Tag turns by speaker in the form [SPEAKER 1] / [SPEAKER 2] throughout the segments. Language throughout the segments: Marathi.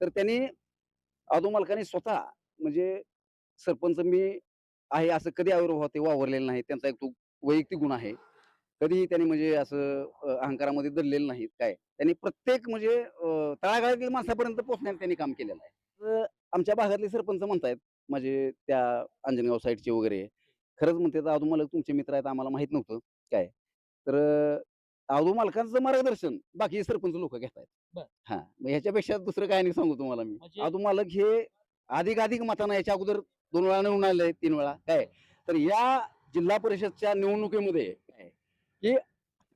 [SPEAKER 1] तर त्यांनी आदो मालकाने स्वतः म्हणजे सरपंच मी आहे असं कधी आविर्भाव ते वावरलेलं नाही. त्यांचा एक तो वैयक्तिक गुण आहे. कधीही त्यांनी म्हणजे असं अहंकारामध्ये दडलेलं नाहीत काय. त्यांनी प्रत्येक म्हणजे तळागाळातील माणसापर्यंत पोहोचण्यात त्यांनी काम केलेलं आहे. तर आमच्या भागातले सरपंच म्हणतायत म्हणजे त्या अंजनगाव साईडचे वगैरे. खरंच म्हणते आदो आदू मालक तुमचे मित्र आहेत आम्हाला माहीत नव्हतं. काय? तर आदो आदू मालकांचं मार्गदर्शन बाकी सरपंच लोक घेत आहेत हा मग ह्याच्यापेक्षा दुसरं काय नाही सांगू तुम्हाला मी.
[SPEAKER 2] म्हणजे
[SPEAKER 1] आदू मालक हे अधिक अधिक मतानं याच्या अगोदर दोन वेळा निवडून आले तीन वेळा. काय? तर या जिल्हा परिषदच्या निवडणुकीमध्ये काय? की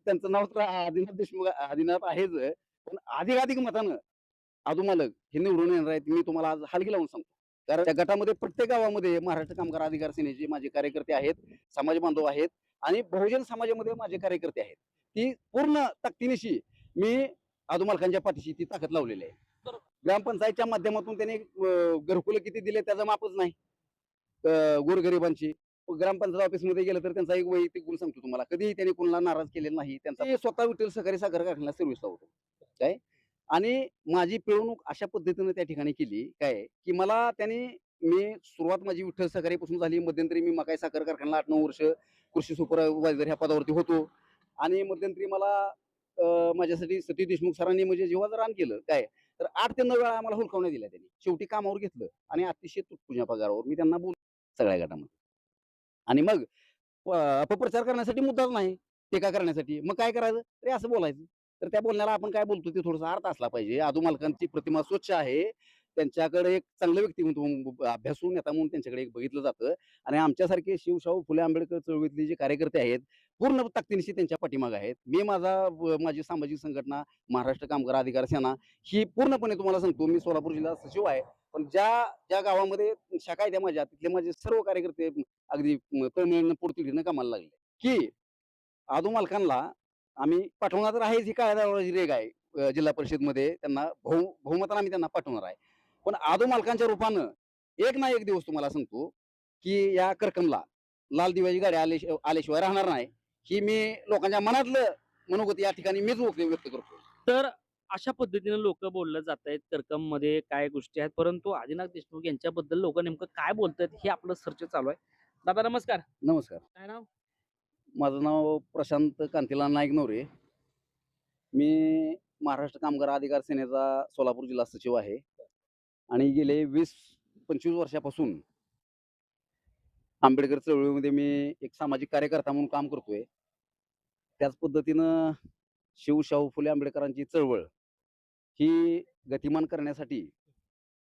[SPEAKER 1] त्यांचं नाव तर आदिनाथ देशमुख आदिनाथ आहेच पण अधिक अधिक मतानं आदू मालक हे निवडून येणार आहेत मी तुम्हाला आज हलकी लावून सांगतो. कारण त्या गटामध्ये प्रत्येक गावामध्ये महाराष्ट्र कामगार अधिकार सेनेचे माझे कार्यकर्ते आहेत समाज बांधव आहेत आणि बहुजन समाजामध्ये माझे कार्यकर्ते आहेत. ती पूर्ण ताकदीनिशी मी आदू मालकांच्या पाठीशी ती ताकद लावलेली आहे. ग्रामपंचायतच्या माध्यमातून त्यांनी घरकुल किती दिले त्याचा मापच नाही. गोरगरिबांची. ग्रामपंचायत ऑफिसमध्ये गेलं तर त्यांचा एक वैयक्तिक गुण सांगतो तुम्हाला. कधीही त्यांनी कोणाला नाराज केलेला नाही. त्यांचा स्वतः विठ्ठल सहकारी साखर कारखान्याला सर्व्हिसला होतो. काय? आणि माझी पिळवणूक अशा पद्धतीने त्या ठिकाणी केली. काय? की मला त्यांनी मी सुरुवात माझी विठ्ठल सहकारीपासून झाली. मध्यंतरी मी मकाई साखर कारखान्याला आठ नऊ वर्ष कृषी सुपरवायझर ह्या पदावरती होतो. आणि मध्यंतरी मला माझ्यासाठी सतीश देशमुख सरांनी म्हणजे जेव्हा जर रान केलं काय? तर आठ ते नऊ वेळा आम्हाला हुलकावण्यात दिल्या त्यांनी. शेवटी कामावर घेतलं आणि अतिशय तुटपुंजा पगारावर मी त्यांना बोल सगळ्या गटामध्ये. आणि मग अपप्रचार करण्यासाठी मुद्दाच नाही. टीका करण्यासाठी. मग काय करायचं? तरी असं बोलायचं. तर त्या बोलण्याला आपण काय बोलतो ते थोडासा अर्थ असला पाहिजे. आदू मालकांची प्रतिमा स्वच्छ आहे. त्यांच्याकडे एक चांगलं व्यक्तिमत्व अभ्यासून नेता म्हणून त्यांच्याकडे एक बघितलं जातं. आणि आमच्यासारखे शिवशाहू फुले आंबेडकर चळवळीतले जे कार्यकर्ते आहेत पूर्ण ताकदीनिशी त्यांच्या पाठीमाग आहेत. मी माझा माझी सामाजिक संघटना महाराष्ट्र कामगार अधिकार सेना ही पूर्णपणे तुम्हाला सांगतो मी सोलापूर जिल्हा सचिव आहे. पण ज्या ज्या गावामध्ये शाखा आहे माझ्या तिथले माझे सर्व कार्यकर्ते अगदी म- तळमळीनं कामाला लागले. की आदू मालकांना आम्ही पाठवणार तर आहेच ही काळाची रेग आहे जिल्हा परिषदमध्ये त्यांना बहु बहुमतानं आम्ही त्यांना पाठवणार आहे. पण आदू मालकांच्या रूपानं एक ना एक दिवस तुम्हाला सांगतो की या कर्कमला लाल दिव्याची गाडी आले आल्याशिवाय राहणार नाही. ही मी लोकांच्या मनातलं मनोगत या ठिकाणी मीच व्यक्त व्यक्त करतो
[SPEAKER 2] तर अशा पद्धतीने लोक बोललं जात आहेत करकममध्ये काय गोष्टी आहेत परंतु आदिनाथ देशमुख यांच्याबद्दल लोक नेमकं काय बोलतात हे आपलं सर्च चालू आहे. दादा नमस्कार.
[SPEAKER 1] नमस्कार.
[SPEAKER 2] काय नाव?
[SPEAKER 1] माझं नाव प्रशांत कांतीलाल नाईक नवरे. मी महाराष्ट्र कामगार अधिकार सेनेचा सोलापूर जिल्हा सचिव आहे. आणि गेले वीस पंचवीस वर्षापासून आंबेडकर चळवळीमध्ये मी एक सामाजिक कार्यकर्ता म्हणून काम करतोय. त्याच पद्धतीनं शिवशाहू फुले आंबेडकरांची चळवळ ही गतिमान करण्यासाठी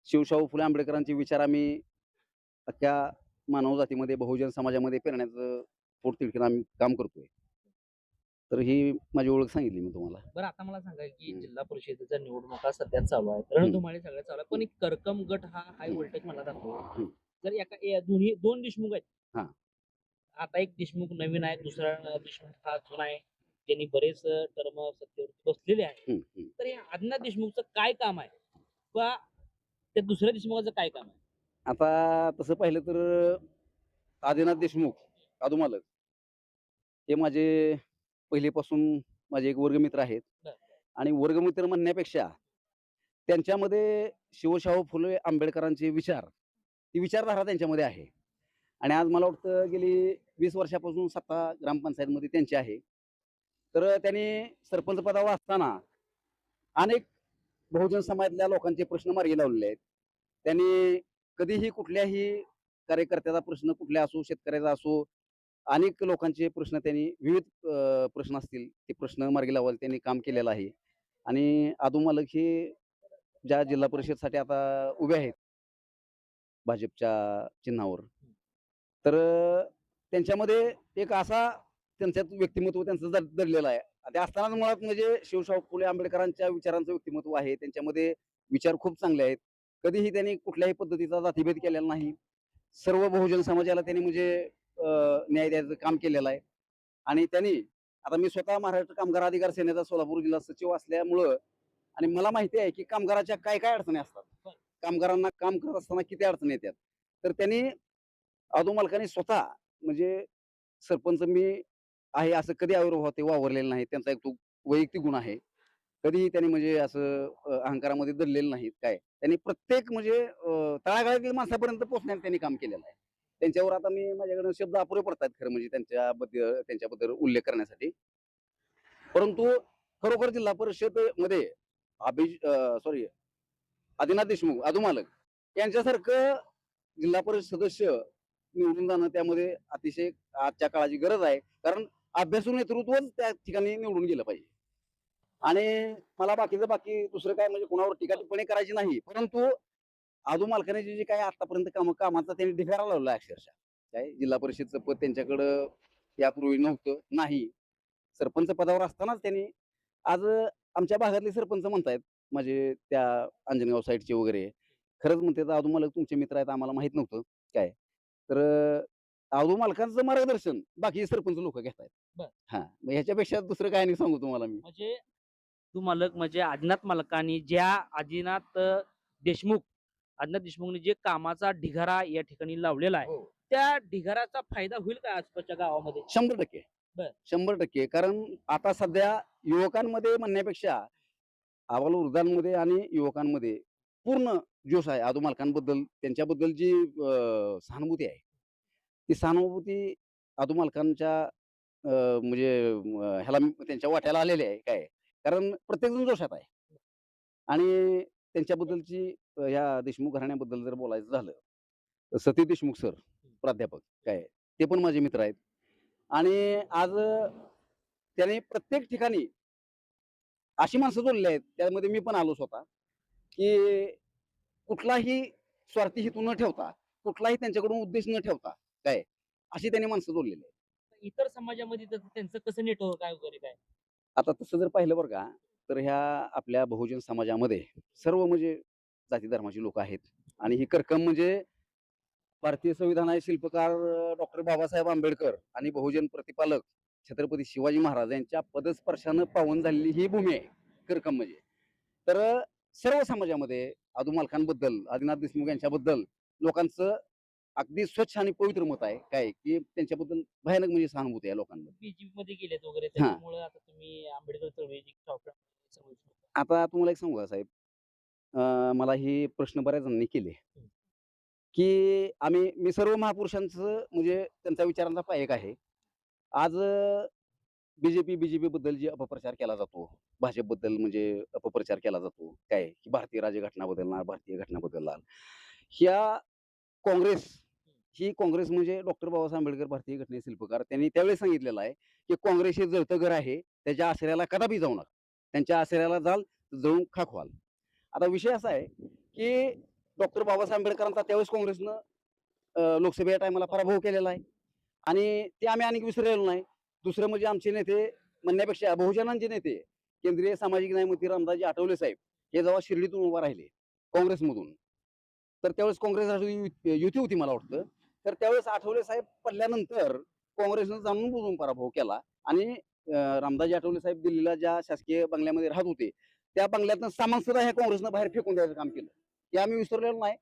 [SPEAKER 1] शिवशाहू फुले आंबेडकरांचे विचार आम्ही अख्ख्या मानव जातीमध्ये बहुजन समाजामध्ये पेरण्याचं पोटतिडकीनं आम्ही काम करतोय. तर ही माझी ओळख सांगितली मी तुम्हाला.
[SPEAKER 2] बरं आता मला सांगा की. जिल्हा परिषदेच्या निवडणुका सध्या चालू आहेत. रणधुमाळी सगळ्या चालू आहे. पण एक करकम गट हा हाय व्होल्टेज मला दाखवतो. जर एका ए- दोन्ही दोन देशमुख आहेत
[SPEAKER 1] हा.
[SPEAKER 2] आता एक देशमुख नवीन आहे दुसरा देशमुख हा जुना आहे त्यांनी बरेच टर्म सत्तेवरती बसलेले आहे
[SPEAKER 1] हम्म, हम्म.
[SPEAKER 2] तर या आदिनाथ देशमुखचं काय काम आहे किंवा त्या दुसऱ्या देशमुखाचं काय काम आहे
[SPEAKER 1] आता तसं पाहिलं तर आदिनाथ देशमुख आदू मालक हे माझे पहिलेपासून माझे एक वर्गमित्र आहेत
[SPEAKER 2] बर.
[SPEAKER 1] आणि वर्गमित्र म्हणण्यापेक्षा त्यांच्यामध्ये शिवशाहू फुले आंबेडकरांचे विचार ती विचारधारा त्यांच्यामध्ये आहे. आणि आज मला वाटतं गेली वीस वर्षापासून सत्ता ग्रामपंचायतमध्ये त्यांची आहे. तर त्यांनी सरपंच पदावर असताना अनेक बहुजन समाजातल्या लोकांचे प्रश्न मार्गी लावलेले आहेत. त्यांनी कधीही कुठल्याही कार्यकर्त्याचा प्रश्न कुठल्या असो शेतकऱ्याचा असो अनेक लोकांचे प्रश्न त्यांनी विविध प्रश्न असतील ते प्रश्न मार्गी लावायला त्यांनी काम केलेलं आहे. आणि आदू मालक हे ज्या जिल्हा परिषदसाठी आता उभे आहेत भाजपच्या चिन्हावर. तर त्यांच्यामध्ये एक असा त्यांच्यात व्यक्तिमत्व त्यांचं दडलेलं आहे. ते असताना मुळात म्हणजे शिवशाहू फुले आंबेडकरांच्या विचारांचं व्यक्तिमत्व आहे. त्यांच्यामध्ये विचार खूप चांगले आहेत. कधीही त्यांनी कुठल्याही पद्धतीचा जातीभेद केलेला नाही. सर्व बहुजन समाजाला त्यांनी म्हणजे न्याय द्यायचं काम केलेलं आहे. आणि त्यांनी आता मी स्वतः महाराष्ट्र कामगार अधिकार सेनेचा सोलापूर जिल्हा सचिव असल्यामुळं आणि मला माहिती आहे की कामगाराच्या काय काय अडचणी असतात. कामगारांना काम करत असताना किती अडचणी येतात? तर त्यांनी आदो मालकाने स्वतः म्हणजे सरपंच मी आहे असं कधी आविर्भाव ते वावरलेलं नाही. त्यांचा एक तो वैयक्तिक गुण आहे. कधीही त्यांनी म्हणजे असं अहंकारामध्ये दडलेलं नाहीत काय. त्यांनी प्रत्येक म्हणजे तळागाळातील माणसापर्यंत पोहोचण्यात त्यांनी काम केलेलं आहे. त्यांच्यावर आता मी माझ्याकडे शब्द अपुरे पडतात खरं म्हणजे त्यांच्याबद्दल त्यांच्याबद्दल उल्लेख करण्यासाठी. परंतु खरोखर जिल्हा परिषदमध्ये अभि सॉरी आदिनाथ देशमुख अधुमालक यांच्यासारखं जिल्हा परिषद सदस्य निवडून जाणं त्यामध्ये अतिशय आजच्या काळाची गरज आहे. कारण अभ्यासू नेतृत्वच त्या ठिकाणी निवडून गेलं पाहिजे. आणि मला बाकीचं बाकी दुसरं काय म्हणजे कोणावर टीका टिप्पणी करायची नाही. परंतु आदू मालकाने जे काय आतापर्यंत काम कामाचा त्यांनी ढिगारा लावला अक्षरशः. काय जिल्हा परिषदचं पद त्यांच्याकडं यापूर्वी नव्हतं नाही. सरपंच पदावर असतानाच त्यांनी आज आमच्या भागातले सरपंच म्हणतायत म्हणजे त्या अंजनगाव साईडचे वगैरे खरंच म्हणते आदू मालक तुमचे मित्र आहेत आम्हाला माहीत नव्हतं काय. तर आदू मालकांचं मार्गदर्शन बाकी सरपंच लोक घेत आहेत.
[SPEAKER 2] बर.
[SPEAKER 1] हा मग ह्याच्यापेक्षा दुसरं काय नाही सांगू तुम्हाला मी.
[SPEAKER 2] म्हणजे तू मालक म्हणजे आदिनाथ मालकांनी ज्या आदिनाथ अ, देशमुख आदिनाथ देशमुखने जे कामाचा ढिगारा या ठिकाणी लावलेला आहे त्या ढिगाराचा फायदा होईल का आसपासच्या गावामध्ये?
[SPEAKER 1] शंभर टक्के.
[SPEAKER 2] बर.
[SPEAKER 1] शंभर टक्के. कारण आता सध्या युवकांमध्ये म्हणण्यापेक्षा आबाल वृद्धांमध्ये आणि युवकांमध्ये पूर्ण जोश आहे. आदो मालकांबद्दल त्यांच्याबद्दल जी अं, सहानुभूती आहे ती सहानुभूती आदो मालकांच्या अं, म्हणजे ह्याला त्यांच्या वाट्याला आलेली आहे काय? कारण प्रत्येकजण जोशात आहे. आणि त्यांच्याबद्दलची ह्या देशमुख घराण्याबद्दल जर बोलायचं झालं तर सती देशमुख सर प्राध्यापक काय? ते पण माझे मित्र आहेत. आणि आज त्याने प्रत्येक ठिकाणी अशी माणसं जोडली आहेत त्यामध्ये मी पण आलो स्वतः की कुठलाही स्वार्थी हेतू न ठेवता कुठलाही त्यांच्याकडून उद्देश न ठेवता काय अशी त्यांनी माणसं जोडलेली आहेत.
[SPEAKER 2] इतर समाजामध्ये त्यांचं कसं नेटवर्क आहे वगैरे काय?
[SPEAKER 1] आता तसं जर पाहिलं बरं का तर ह्या आपल्या बहुजन समाजामध्ये सर्व म्हणजे जाती धर्माची लोक आहेत. आणि ही करकम म्हणजे भारतीय संविधानाचे शिल्पकार डॉक्टर बाबासाहेब आंबेडकर आणि बहुजन प्रतिपालक छत्रपती शिवाजी महाराज यांच्या पदस्पर्शानं पावन झालेली ही भूमी आहे करकम म्हणजे. तर सर्व समाजामध्ये आदू मालकांबद्दल आदिनाथ देशमुख यांच्याबद्दल लोकांचं अगदी स्वच्छ आणि पवित्र मत आहे. काय की त्यांच्याबद्दल भयानक म्हणजे सहानुभूती आहे लोकांमध्ये
[SPEAKER 2] आता
[SPEAKER 1] तुम्हाला एक सांगू साहेब? मला ही प्रश्न बऱ्याच जणांनी केले. की आम्ही मी सर्व महापुरुषांचं म्हणजे त्यांचा विचारांचा पायक आहे. आज बीजेपी बीजेपी बद्दल जे अपप्रचार केला जातो भाजपबद्दल म्हणजे अपप्रचार केला जातो काय की भारतीय राज्यघटना बदलणार भारतीय घटना बदलणार. ह्या काँग्रेस ही. काँग्रेस म्हणजे डॉक्टर बाबासाहेब आंबेडकर भारतीय घटने शिल्पकार. त्यांनी त्यावेळेस सांगितलेलं आहे की काँग्रेस हे जळतं घर आहे त्याच्या आश्रयाला कदापि जाऊ नका. त्यांच्या आश्रयाला जाल जळून खाक व्हाल आता विषय असा आहे की डॉक्टर बाबासाहेब आंबेडकरांचा त्यावेळेस काँग्रेसनं लोकसभेच्या टायमाला पराभव केलेला आहे. आणि ते आम्ही आणखी विसरलेलो नाही. दुसरं म्हणजे आमचे नेते म्हणण्यापेक्षा बहुजनांचे नेते केंद्रीय सामाजिक न्यायमंत्री रामदासजी आठवले साहेब हे जेव्हा शिर्डीतून उभा राहिले काँग्रेसमधून. तर त्यावेळेस काँग्रेस युती होती मला वाटतं. तर त्यावेळेस आठवले साहेब पडल्यानंतर काँग्रेसनं जाणून बुजून पराभव केला आणि रामदासजी आठवले साहेब दिल्लीला ज्या शासकीय बंगल्यामध्ये राहत होते त्या बंगल्यातनं सामान सुद्धा ह्या काँग्रेसनं बाहेर फेकून द्यायचं काम केलं. हे आम्ही विसरलेलो नाही.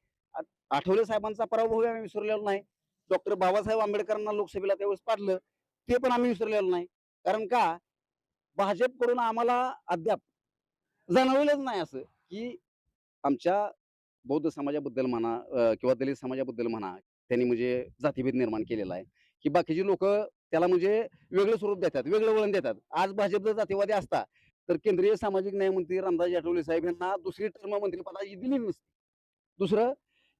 [SPEAKER 1] आठवले साहेबांचा पराभव आम्ही विसरलेलो नाही. डॉक्टर बाबासाहेब आंबेडकरांना लोकसभेला त्यावेळेस पाडलं ते पण आम्ही विसरलेलो नाही. कारण का? भाजपकडून आम्हाला अद्याप जाणवलेलंच नाही असं की आमच्या बौद्ध समाजाबद्दल म्हणा किंवा दलित समाजाबद्दल म्हणा त्यांनी म्हणजे जातीभेद निर्माण केलेला आहे. की बाकीची लोक त्याला म्हणजे वेगळं स्वरूप देतात वेगळं वळण देतात. आज भाजप जर जातीवादी असता तर केंद्रीय सामाजिक न्यायमंत्री रामदास आठवले साहेब यांना दुसरी टर्म मंत्रिपदाची दिली नसती. दुसरं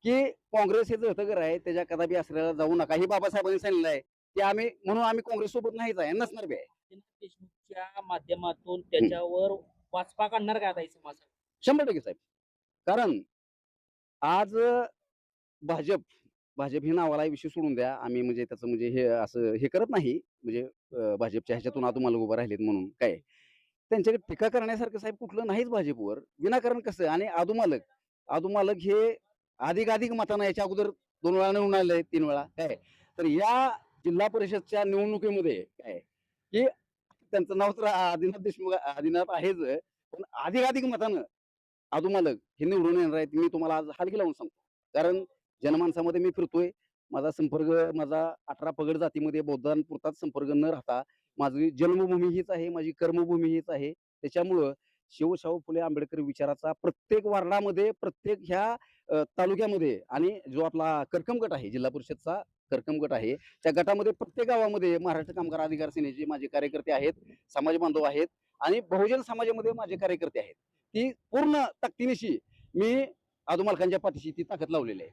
[SPEAKER 1] की काँग्रेस हे जळतगर आहे त्याच्या कदापि आश्रयाला जाऊ नका. हे बाबासाहेबांनी सांगितलं आहे. की आम्ही म्हणून आम्ही काँग्रेस सोबत नाहीच आहे. नसणार बी. आहे
[SPEAKER 2] देशमुखच्या माध्यमातून त्याच्यावर वाचपा काढणार का आता समाज
[SPEAKER 1] शंभर टक्के साहेब. कारण आज भाजप भाजप हे नावाला विषय सोडून द्या. आम्ही म्हणजे त्याचं म्हणजे हे असं हे करत नाही. म्हणजे भाजपच्या ह्याच्यातून आतून उभं राहिलेत म्हणून. काय? त्यांच्याकडे टीका करण्यासारखं साहेब कुठलं नाहीच भाजपवर. विनाकारण कसं? आणि आदू मालक आदू मालक हे अधिक अधिक मतानं याच्या अगोदर दोन वेळा निवडून आले तीन वेळा. काय? तर या जिल्हा परिषदच्या निवडणुकीमध्ये काय? की त्यांचं नाव तर आदिनाथ देशमुख आदिनाथ आहेच पण अधिक अधिक मतानं आदू मालक हे निवडून येणार आहेत मी तुम्हाला आज हालकी लावून सांगतो. कारण जनमानसामध्ये मी फिरतोय माझा संपर्क माझा अठरा पगड जातीमध्ये बौद्धांपुरताच संपर्क न राहता माझी जन्मभूमी हीच आहे माझी कर्मभूमी हीच आहे. त्याच्यामुळं शिवशाहू फुले आंबेडकर विचाराचा प्रत्येक वार्डामध्ये प्रत्येक ह्या तालुक्यामध्ये आणि जो आपला करकम गट आहे जिल्हा परिषदचा करकम गट आहे त्या गटामध्ये प्रत्येक गावामध्ये महाराष्ट्र कामगार अधिकार सेनेचे माझे कार्यकर्ते आहेत समाज बांधव आहेत आणि बहुजन समाजामध्ये माझे कार्यकर्ते आहेत. ती पूर्ण ताकदीनिशी मी आदू मालकांच्या पाठीशी ती ताकद लावलेली आहे.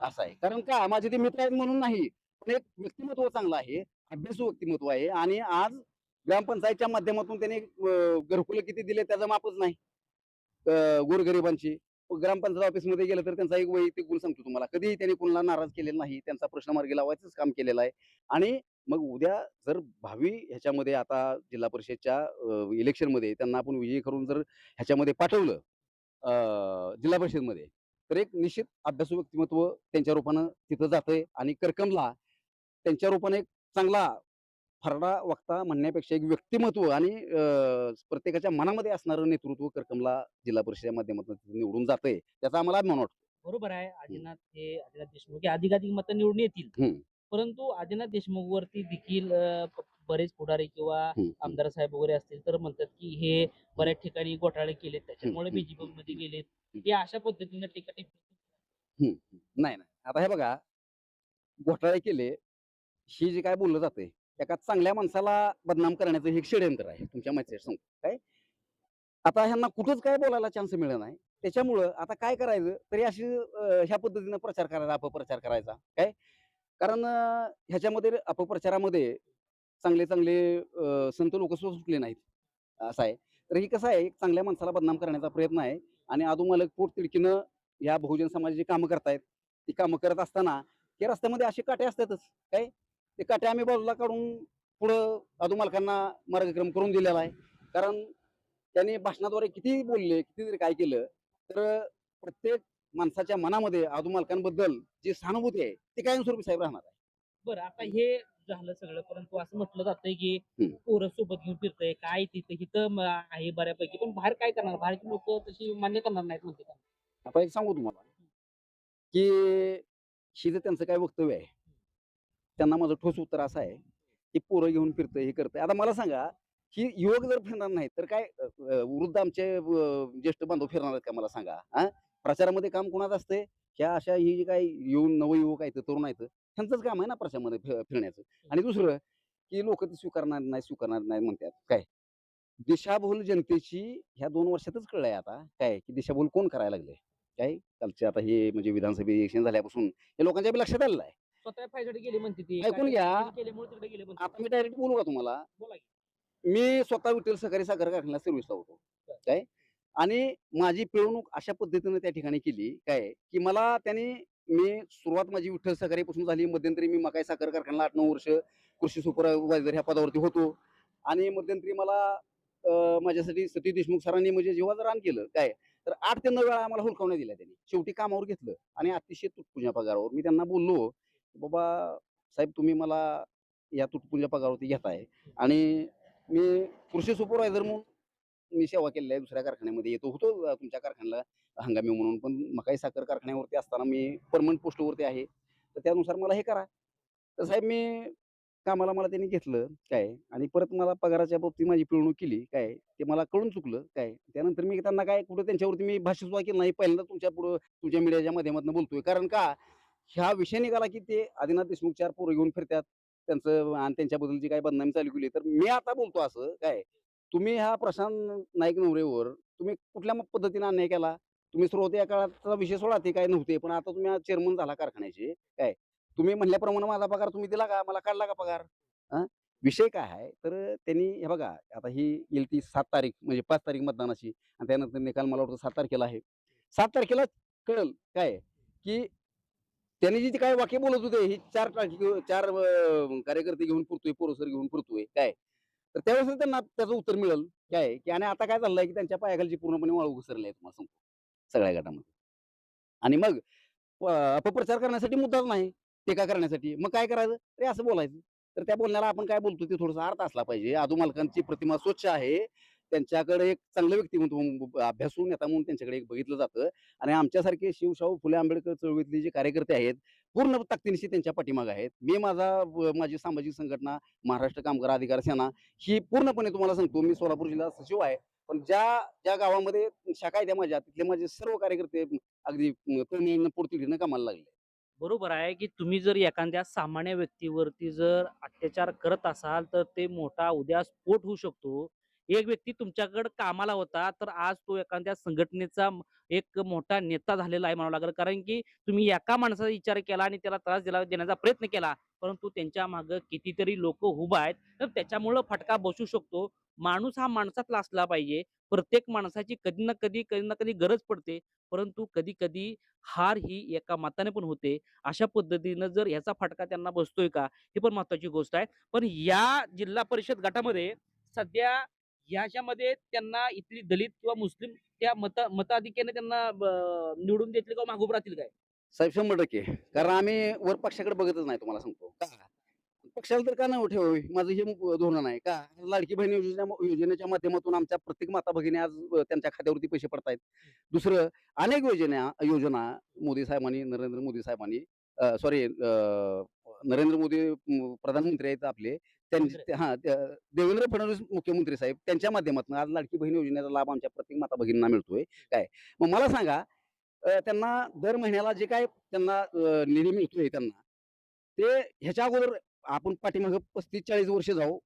[SPEAKER 1] असं आहे. कारण का? माझे ते मित्र आहेत म्हणून नाही. पण एक व्यक्तिमत्व चांगलं आहे अभ्यासू व्यक्तिमत्व आहे आणि आज ग्रामपंचायतच्या माध्यमातून त्यांनी घरकुलं किती दिले त्याचा मापच नाही. गोरगरिबांची. ग्रामपंचायत ऑफिसमध्ये गेलं तर त्यांचा एक वैयक्तिक गुण सांगतो तुम्हाला. कधीही त्यांनी कोणाला नाराज केलेला नाही त्यांचा प्रश्न मार्गी लावायचंच काम केलेलं आहे. आणि मग उद्या जर भावी ह्याच्यामध्ये आता जिल्हा परिषदच्या इलेक्शनमध्ये त्यांना आपण विजयी करून जर ह्याच्यामध्ये पाठवलं जिल्हा परिषदमध्ये तर एक निश्चित अभ्यासू व्यक्तिमत्व त्यांच्या रूपानं तिथं जातंय. आणि करकमला त्यांच्या रूपाने एक चांगला फरडा वक्ता म्हणण्यापेक्षा एक व्यक्तिमत्व आणि प्रत्येकाच्या मनामध्ये असणारं नेतृत्व करकमला जिल्हा परिषदेच्या माध्यमातून निवडून जातंय त्याचा आम्हाला अभिमान वाटतो
[SPEAKER 2] बरोबर आहे आदिनाथ हे आदिनाथ देशमुख हे अधिकाधिक मतं निवडून येतील. परंतु आदिनाथ देशमुख वरती देखील बरेच पुढारी किंवा. आमदार साहेब वगैरे असतील तर म्हणतात की हे बऱ्याच ठिकाणी घोटाळे केलेत त्याच्यामुळे. बीजेपी मध्ये गेलेत हे अशा पद्धतीने टीका टिप्पणी.
[SPEAKER 1] नाही नाही आता हे बघा घोटाळे केले ही जे काय बोललं जाते एका चांगल्या माणसाला बदनाम करण्याचं हे षडयंत्र आहे तुमच्या माहिती सांगतो काय? आता ह्यांना कुठंच काय बोलायला चान्स मिळत नाही. त्याच्यामुळं आता काय करायचं? तरी अशी ह्या पद्धतीनं प्रचार करायचा अपप्रचार करायचा. काय? कारण ह्याच्यामध्ये अपप्रचारामध्ये चांगले चांगले संत लोक सुटले नाहीत. असं आहे. तर ही कसं आहे? एक चांगल्या माणसाला बदनाम करण्याचा प्रयत्न आहे आणि आदू मालक पोट तिडकीनं या बहुजन समाजाची कामं करतायत. ती कामं करत असताना या रस्त्यामध्ये असे काटे असतातच. काय? ते काटे आम्ही बाजूला काढून पुढं आदू मालकांना मार्गक्रम करून दिलेला आहे. कारण त्यांनी भाषणाद्वारे किती बोलले किती जरी काय केलं तर प्रत्येक माणसाच्या मनामध्ये आदू मालकांबद्दल जी सहानुभूती आहे ती कायमस्वरूपी साहेब राहणार आहे.
[SPEAKER 2] बरं आता हे झालं सगळं परंतु असं म्हटलं जातंय की. पोरं सोबत घेऊन फिरतंय काय तिथं इथं म- आहे बऱ्यापैकी पण बाहेर काय करणार? बाहेरची लोक तशी मान्य करणार नाहीत म्हणते का?
[SPEAKER 1] आता एक सांगू तुम्हाला की जर त्यांचं काय वक्तव्य आहे त्यांना माझं ठोस उत्तर असं आहे की पोरं घेऊन फिरतंय हे करतंय. आता मला सांगा की युवक जर फिरणार नाही तर काय वृद्ध आमचे ज्येष्ठ बांधव फिरणार आहेत का मला सांगा हा? प्रचारामध्ये काम कोणाचं असते ह्या अशा ही जी काय येऊन नवयुवक आहेत तरुण आहेत त्यांचंच काम आहे ना प्रचारामध्ये फिरण्याचं. आणि दुसरं की लोक ते स्वीकारणार नाही स्वीकारणार नाही म्हणतात. काय? दिशाभूल जनतेची ह्या दोन वर्षातच कळलंय आता. काय? की दिशाभूल कोण करायला लागले? काय? कालचे आता हे म्हणजे विधानसभा इलेक्शन झाल्यापासून हे लोकांच्या लक्षात आलेलं आहे.
[SPEAKER 2] स्वतः फायसाठी गेले म्हणते ती.
[SPEAKER 1] ऐकून घ्या.
[SPEAKER 2] केल्यामुळे तिकडे गेले म्हणते.
[SPEAKER 1] आता मी डायरेक्ट बोलू का तुम्हाला?
[SPEAKER 2] बोला की.
[SPEAKER 1] मी स्वतः विठ्ठल सहकारी साखर कारखान्याला सर्व्हिसला होतो. काय? आणि माझी पिळवणूक अशा पद्धतीने त्या ठिकाणी केली काय? की मला त्यांनी मी सुरुवात माझी विठ्ठल सहकारीपासून झाली. मध्यंतरी मी मकाई साखर कारखान्याला आठ नऊ वर्ष कृषी सुपरवायझर ह्या पदावरती होतो. आणि मध्यंतरी मला अं, माझ्यासाठी सतीश देशमुख सरांनी म्हणजे जेव्हा जर रान केलं काय? तर आठ ते नऊ वेळा आम्हाला हुलकावण्या दिल्या त्यांनी. शेवटी कामावर घेतलं. आणि अतिशय तुटपुंजा पगारावर. मी त्यांना बोललो बाबा साहेब तुम्ही मला या तुटपुंजा पगारावरती घेताय आणि मी कृषी सुपरवायझर म्हणून मी सेवा केलेली आहे दुसऱ्या कारखान्यामध्ये. येतो होतो तुमच्या कारखान्याला हंगामी म्हणून पण मकाई साखर कारखान्यावरती असताना मी परमनंट पोस्टवरती आहे. तर त्यानुसार मला हे करा. तर साहेब मी कामाला मला त्यांनी घेतलं काय आणि परत मला पगाराच्या बाबतीत माझी पिळवणूक केली काय ते मला कळून चुकलं काय त्यानंतर मी त्यांना काय कुठं त्यांच्यावरती मी भाष्य सुद्धा केलं नाही. पहिल्यांदा तुमच्या पुढं तुमच्या मीडियाच्या माध्यमातून बोलतोय. कारण का? ह्या विषय निघाला की ते आदिनाथ देशमुख चार पोरं घेऊन फिरतात. त्यांचं आणि त्यांच्याबद्दल जी काही बदनामी चालू केली. तर मी आता बोलतो असं काय? तुम्ही ह्या प्रशांत नाईक नवरेवर तुम्ही कुठल्या पद्धतीने अन्याय केला? तुम्ही स्रोत या काळाचा विषय सोडा ते काय नव्हते पण आता तुम्ही चेअरमन झाला कारखान्याचे काय? तुम्ही म्हणल्याप्रमाणे माझा पगार तुम्ही दिला का? मला काढला का पगार? विषय काय आहे? तर त्यांनी हे बघा आता ही येईल ती सात तारीख म्हणजे पाच तारीख मतदानाची. आणि त्यानंतर निकाल मला वाटतं सात तारखेला आहे. सात तारखेला कळल काय? की त्यांनी जी काय वाक्य बोलत होते हे चार टाकी- चार कार्यकर्ते घेऊन पुरतोय पोरसर घेऊन पुरतोय काय? तर त्यावेळेस त्यांना त्याचं उत्तर मिळेल काय? की आणि आता काय झालंय की त्यांच्या पायाखालची पूर्णपणे वाळू घसरली आहे तुम्हाला सांगतो सगळ्या गटामध्ये. आणि मग अपप्रचार करण्यासाठी मुद्दाच नाही टीका करण्यासाठी? मग काय करायचं? ते असं बोलायचं. तर त्या बोलण्याला आपण काय बोलतो ते थोडासा अर्थ असला पाहिजे. आदू मालकांची प्रतिमा स्वच्छ आहे. त्यांच्याकडे एक चांगलं व्यक्तिमत्व म्हणून अभ्यासू नेता म्हणून त्यांच्याकडे एक बघितलं जातं. आणि आमच्यासारखे शिवशाहू फुले आंबेडकर चळवळीतले जे कार्यकर्ते आहेत पूर्ण ताकदीनिशी त्यांच्या पाठीमागे आहेत. मी माझा माझी सामाजिक संघटना महाराष्ट्र कामगार अधिकार सेना ही पूर्णपणे तुम्हाला सांगतो मी सोलापूर जिल्हा सचिव आहे. पण ज्या ज्या गावामध्ये शाखा आहे त्या माझ्या तिथले माझे सर्व कार्यकर्ते अगदी तळमळीनं कामाला लागले.
[SPEAKER 2] बरोबर आहे की तुम्ही जर एखाद्या सामान्य व्यक्तीवरती जर अत्याचार करत असाल तर ते मोठा उद्या स्फोट होऊ शकतो. एक व्यक्ती तुमच्याकडे कामाला होता तर आज तो एखाद्या संघटनेचा एक मोठा नेता झालेला आहे म्हणावं लागेल. कारण की तुम्ही एका माणसाचा विचार केला आणि त्याला त्रास दिला देण्याचा प्रयत्न केला परंतु त्यांच्या मागे कितीतरी लोक उभा आहेत. तर त्याच्यामुळं फटका बसू शकतो. माणूस हा माणसातला असला पाहिजे. प्रत्येक माणसाची कधी ना कधी कधी ना कधी गरज पडते. परंतु कधी कधी हार ही एका मताने पण होते. अशा पद्धतीनं जर ह्याचा फटका त्यांना बसतोय का ही पण महत्वाची गोष्ट आहे. पण या जिल्हा परिषद गटामध्ये सध्या ह्याच्यामध्ये त्यांना इथली दलित किंवा मुस्लिम त्या मत मताधिक्याने त्यांना निवडून देतील किंवा मागून राहतील काय?
[SPEAKER 1] साहेब शंभर टक्के. कारण आम्ही वर पक्षाकडे बघतच नाही तुम्हाला सांगतो. का? पक्षाला तर का नाही ठेवावी माझं हे धोरण आहे. का? लाडकी बहीण योजना योजनेच्या माध्यमातून आमच्या प्रत्येक माता भगिनी आज त्यांच्या खात्यावरती पैसे पडतायत. दुसरं अनेक योजना योजना मोदी साहेबांनी नरेंद्र मोदी साहेबांनी सॉरी नरेंद्र मोदी प्रधानमंत्री आहेत आपले.
[SPEAKER 2] मंत्री.
[SPEAKER 1] हा देवेंद्र फडणवीस मुख्यमंत्री साहेब त्यांच्या माध्यमातून आज लाडकी बहीण योजनेचा लाभ आमच्या प्रत्येक माता भगिनींना मिळतोय. काय? मग मला सांगा त्यांना दर महिन्याला जे काय त्यांना निधी मिळतोय त्यांना ते ह्याच्या अगोदर आपण पाठीमाग पस्तीस चाळीस वर्ष जाऊ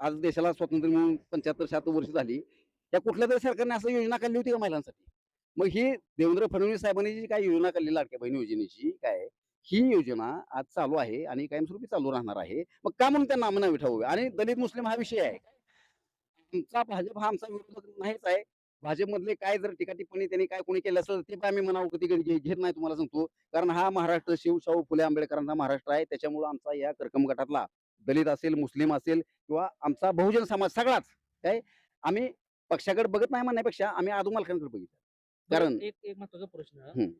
[SPEAKER 1] आज देशाला स्वातंत्र्य मिळून पंच्याहत्तर शहात्तर वर्ष झाली त्या कुठल्या तरी सरकारने असं योजना काढली होती का महिलांसाठी? मग ही देवेंद्र फडणवीस साहेबांनी जी काय योजना काढली लाडक्या बहीण योजनेची काय? ही योजना आज चालू आहे आणि कायमस्वरूपी चालू राहणार आहे. मग का म्हणून त्यांना नामं ठेवावे? आणि दलित मुस्लिम हा विषय आहे. आमचा भाजप हा आमचा विरोधक नाहीच आहे. भाजपमधले काय जर टीका टिप्पणी त्यांनी काय कोणी केलं असेल ते पण आम्ही म्हणावं कधी घेत नाही तुम्हाला सांगतो. कारण हा महाराष्ट्र शिवशाहू फुले आंबेडकरांचा महाराष्ट्र आहे. त्याच्यामुळे आमचा या करकम गटातला दलित असेल मुस्लिम असेल किंवा आमचा बहुजन समाज सगळाच काय? आम्ही पक्षाकडे बघत नाही म्हणण्यापेक्षा आम्ही आदू मालकांकडे बघितलं. कारण
[SPEAKER 2] एक एक महत्त्वाचा प्रश्न.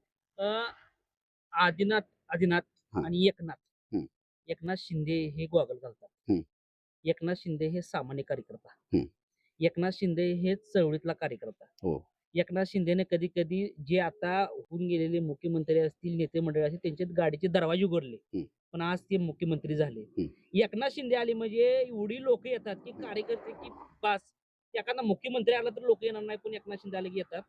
[SPEAKER 2] आदिनाथ आदिनाथ
[SPEAKER 1] हा.
[SPEAKER 2] आणि एकनाथ
[SPEAKER 1] हम्म.
[SPEAKER 2] एकनाथ शिंदे हे गॉगल घालतात
[SPEAKER 1] हम्म.
[SPEAKER 2] एकनाथ शिंदे हे सामान्य कार्यकर्ता
[SPEAKER 1] हम्म.
[SPEAKER 2] एकनाथ शिंदे हे चळवळीतला कार्यकर्ता
[SPEAKER 1] हो.
[SPEAKER 2] एकनाथ शिंदेने कधी कधी जे आता होऊन गेलेले मुख्यमंत्री असतील नेते मंडळी असतील त्यांचे गाडीचे दरवाजे उघडले
[SPEAKER 1] हम्म.
[SPEAKER 2] पण आज ते मुख्यमंत्री झाले एकनाथ शिंदे आले म्हणजे एवढी लोक येतात की कार्यकर्ते की बस एखादा मुख्यमंत्री आला तर लोक येणार नाही पण एकनाथ शिंदे आले की येतात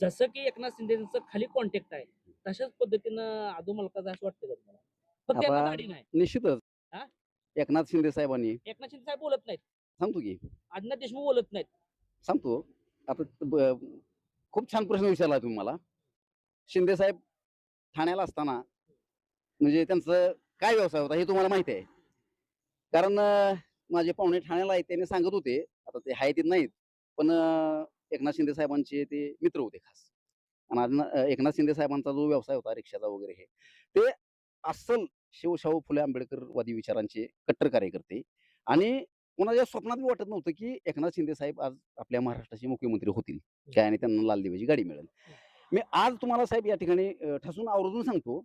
[SPEAKER 2] जसं की एकनाथ शिंदेचं खाली कॉन्टॅक्ट आहे तशाच पद्धतीनं आदू मलकाचं असं वाटतं का तुम्हाला? फक्त एका
[SPEAKER 1] आपण-
[SPEAKER 2] गाडी नाही.
[SPEAKER 1] निश्चितच.
[SPEAKER 2] हा?
[SPEAKER 1] एकनाथ शिंदे साहेबांनी.
[SPEAKER 2] एकनाथ शिंदे साहेब बोलत नाहीत.
[SPEAKER 1] सांगतो की.
[SPEAKER 2] आदिनाथ देशमुख बोलत नाहीत.
[SPEAKER 1] सांगतो. आता ब- खूप छान प्रश्न विचारला तुम्ही मला. शिंदे साहेब ठाण्याला असताना म्हणजे त्यांचं काय व्यवसाय होता हे तुम्हाला माहिती आहे. कारण अं, माझे पाहुणे ठाण्याला आहेत त्यांनी सांगत होते. आता ते आहेत ते नाहीत. पण अं, एकनाथ शिंदे साहेबांचे ते मित्र होते खास. आणि एकनाथ शिंदे साहेबांचा जो व्यवसाय होता रिक्षाचा वगैरे हे ते अस्सल शिवशाहू फुले आंबेडकरवादी विचारांचे कट्टर कार्यकर्ते आणि कोणाच्या स्वप्नात वाटत नव्हतं की एकनाथ शिंदे साहेब आज आपल्या महाराष्ट्राचे मुख्यमंत्री होतील. काय आणि त्यांना लाल दिव्याची गाडी मिळेल. मी आज तुम्हाला साहेब या ठिकाणी ठसून आवर्जून सांगतो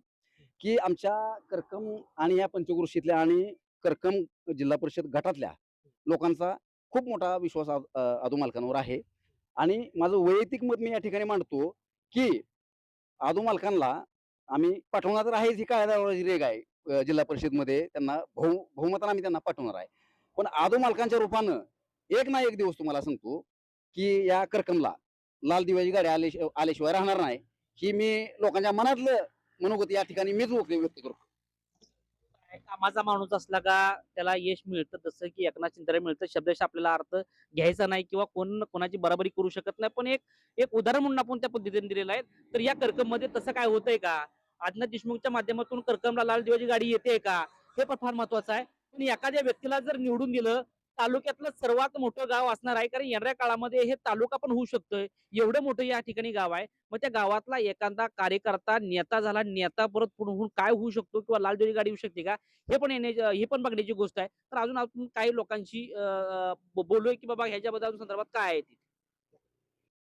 [SPEAKER 1] की आमच्या करकम आणि या पंचक्रोशीतल्या आणि करकम जिल्हा परिषद गटातल्या लोकांचा खूप मोठा विश्वास आदू मालकांवर आहे. आणि माझं वैयक्तिक मत मी या ठिकाणी मांडतो की आदू मालकांना आम्ही पाठवणार तर आहेच ही कायद्याची रेग आहे जिल्हा परिषदमध्ये त्यांना बहु बहुमतानं आम्ही त्यांना पाठवणार आहे. पण आदू मालकांच्या रूपानं एक ना एक दिवस तुम्हाला सांगतो की या कर्कमला लाल दिव्याची गाडी आले आल्याशिवाय राहणार नाही. ही मी लोकांच्या मनातलं मनोगत या ठिकाणी मीच व्यक्त करतो.
[SPEAKER 2] कामाचा माणूस असला का त्याला यश मिळतं तसं की एकनाथ शिंदे मिळतं. शब्दश आपल्याला अर्थ घ्यायचा नाही किंवा कोण कोणाची बराबरी करू शकत नाही. पण एक एक उदाहरण म्हणून आपण त्या पद्धतीने दिलेलं आहे. तर या कर्कममध्ये तसं काय होतंय का? आदिनाथ देशमुखच्या माध्यमातून कर्कमला लाल दिवाची गाडी येते का? हे पण फार महत्वाचं आहे. पण एखाद्या व्यक्तीला जर निवडून दिलं तालुक्यातलं सर्वात मोठं गाव असणार आहे. कारण येणाऱ्या काळामध्ये हे तालुका पण होऊ शकतोय. एवढं मोठं या ठिकाणी गाव आहे. मग त्या गावातला एखादा कार्यकर्ता नेता झाला. नेता परत पुढे काय होऊ शकतो किंवा लाल दिवाळी गाडी येऊ शकते का? हे पण येण्याची हे पण बघण्याची गोष्ट आहे. तर अजून आपण काही लोकांशी अं, की बाबा ह्याच्याबद्दल संदर्भात काय आहे ती?